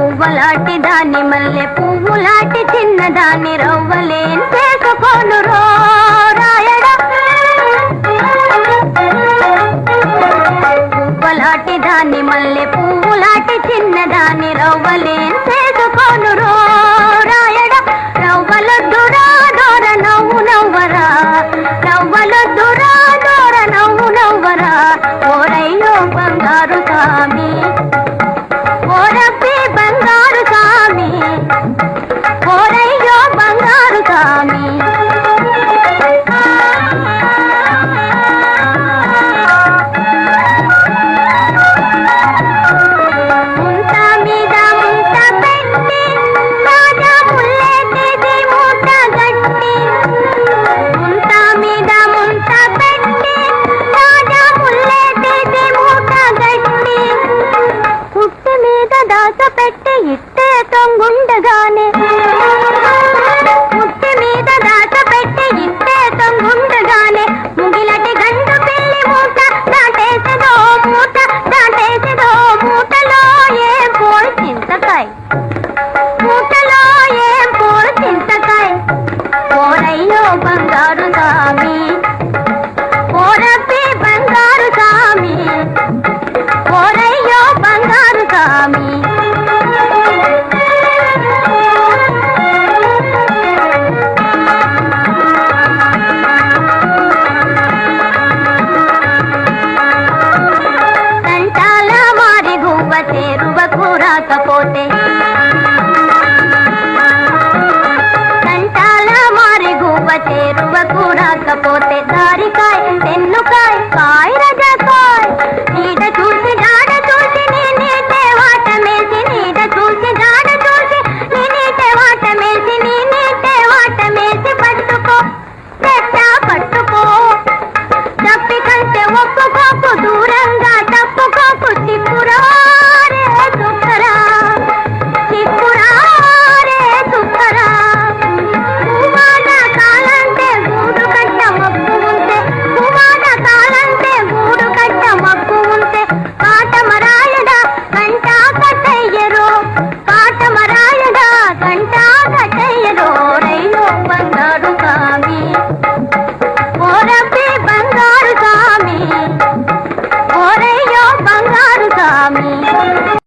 పువ్వులాటి దాని మల్లె పువ్వులాటి చిన్న దాని రవ్వలేని చేసుకోను పువ్వులాటి దాని మల్లె పువ్వులాటి చిన్న దాని రవ్వలేని చేసుకోను రో రాకపోతే కంటాల మారి గువ్వ చేరువకు రాకపోతే దారికాయ